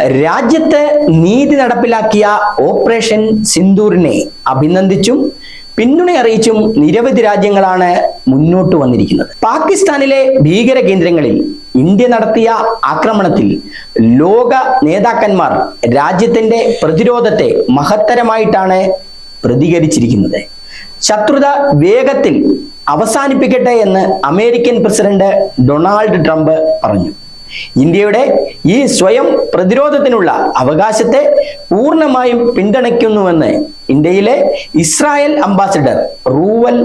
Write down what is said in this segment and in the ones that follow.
രാജ്യത്ത് നീതി നടപ്പിലാക്കിയ ഓപ്പറേഷൻ സിന്ദൂറിനെ അഭിനന്ദിച്ചും പിന്തുണയറിയിച്ചും നിരവധി രാജ്യങ്ങളാണ് മുന്നോട്ട് വന്നിരിക്കുന്നത്. പാകിസ്ഥാനിലെ ഭീകര കേന്ദ്രങ്ങളിൽ ഇന്ത്യ നടത്തിയ ആക്രമണത്തിൽ ലോക നേതാക്കന്മാർ രാജ്യത്തിന്റെ പ്രതിരോധത്തെ മഹത്തരമായിട്ടാണ് പ്രതികരിച്ചിരിക്കുന്നത്. ശത്രുത വേഗത്തിൽ അവസാനിപ്പിക്കട്ടെ എന്ന് അമേരിക്കൻ പ്രസിഡന്റ് ഡൊണാൾഡ് ട്രംപ് പറഞ്ഞു. ഇന്ത്യയുടെ ഈ സ്വയം പ്രതിരോധത്തിനുള്ള അവകാശത്തെ പൂർണമായും പിന്തുണയ്ക്കുന്നുവെന്ന് ഇന്ത്യയിലെ ഇസ്രായേൽ അംബാസിഡർ റൂവൽ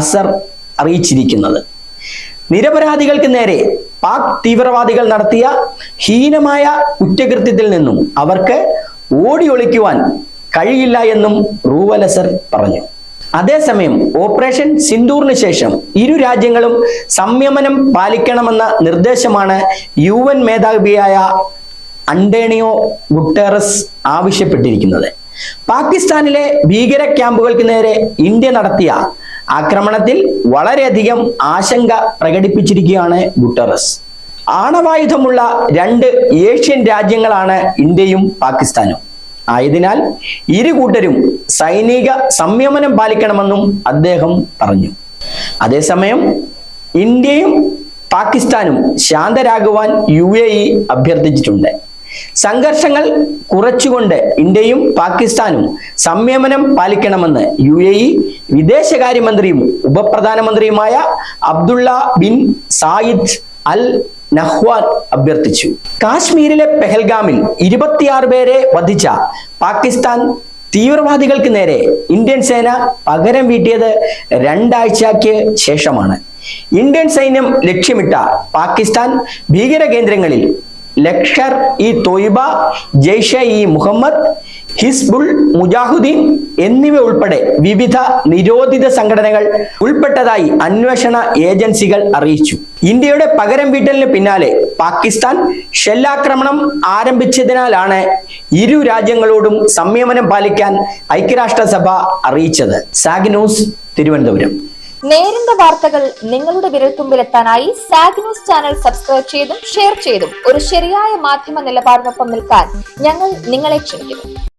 അസർ അറിയിച്ചിരിക്കുന്നത്. നിരപരാധികൾക്ക് നേരെ പാക് തീവ്രവാദികൾ നടത്തിയ ഹീനമായ കുറ്റകൃത്യത്തിൽ നിന്നും അവർക്ക് ഓടിയൊളിക്കുവാൻ കഴിയില്ല എന്നും റൂവൽ അസർ പറഞ്ഞു. അതേസമയം ഓപ്പറേഷൻ സിന്ദൂറിന് ശേഷം ഇരു രാജ്യങ്ങളും സംയമനം പാലിക്കണമെന്ന നിർദ്ദേശമാണ് യു എൻ മേധാവിയായ അണ്ടേണിയോ ഗുട്ടേറസ് ആവശ്യപ്പെട്ടിരിക്കുന്നത്. പാകിസ്ഥാനിലെ ഭീകര ക്യാമ്പുകൾക്ക് നേരെ ഇന്ത്യ നടത്തിയ ആക്രമണത്തിൽ വളരെയധികം ആശങ്ക പ്രകടിപ്പിച്ചിരിക്കുകയാണ് ഗുട്ടറസ്. ആണവായുധമുള്ള രണ്ട് ഏഷ്യൻ രാജ്യങ്ങളാണ് ഇന്ത്യയും പാകിസ്ഥാനും. ആയതിനാൽ ഇരു കൂട്ടരും സൈനിക സംയമനം പാലിക്കണമെന്നും അദ്ദേഹം പറഞ്ഞു. അതേസമയം ഇന്ത്യയും പാകിസ്ഥാനും ശാന്തരാകുവാൻ യു എ ഇ അഭ്യർത്ഥിച്ചിട്ടുണ്ട്. സംഘർഷങ്ങൾ കുറച്ചുകൊണ്ട് ഇന്ത്യയും പാകിസ്ഥാനും സംയമനം പാലിക്കണമെന്ന് യു എ ഇ വിദേശകാര്യമന്ത്രിയും ഉപപ്രധാനമന്ത്രിയുമായ Abdullah bin Zayed Al Nahyan അഭ്യർത്ഥിച്ചു. കാശ്മീരിലെ പെഹൽഗാമിൽ ഇരുപത്തിയാറ് പേരെ വധിച്ച പാകിസ്ഥാൻ തീവ്രവാദികൾക്ക് നേരെ ഇന്ത്യൻ സേന പകരം വീട്ടിയത് രണ്ടാഴ്ചയ്ക്ക് ശേഷമാണ്. ഇന്ത്യൻ സൈന്യം ലക്ഷ്യമിട്ട പാകിസ്ഥാൻ ഭീകര കേന്ദ്രങ്ങളിൽ ലക്ഷർ ഇ തൊയ്ബ ജയ്ഷെ ഇ മുഹമ്മദ് ഹിസ്ബുൾ മുജാഹുദ്ദീൻ എന്നിവ ഉൾപ്പെടെ വിവിധ നിരോധിത സംഘടനകൾ ഉൾപ്പെട്ടതായി അന്വേഷണ ഏജൻസികൾ അറിയിച്ചു. ഇന്ത്യയുടെ പകരം വീട്ടലിന് പിന്നാലെ പാകിസ്ഥാൻ ഷെല്ലാക്രമണം ആരംഭിച്ചതിനാലാണ് ഇരു രാജ്യങ്ങളോടും സംയമനം പാലിക്കാൻ ഐക്യരാഷ്ട്രസഭ അറിയിച്ചത്. Zag news Thiruvananthapuram. നേരിന്റെ വാർത്തകൾ നിങ്ങളുടെ വിരൽത്തുമ്പിലെത്താനായി സാഗ് ന്യൂസ് ചാനൽ സബ്സ്ക്രൈബ് ചെയ്തും ഷെയർ ചെയ്തും ഒരു ശരിയായ മാധ്യമ നിലപാടിനൊപ്പം നിൽക്കാൻ ഞങ്ങൾ നിങ്ങളെ ക്ഷണിക്കുന്നു.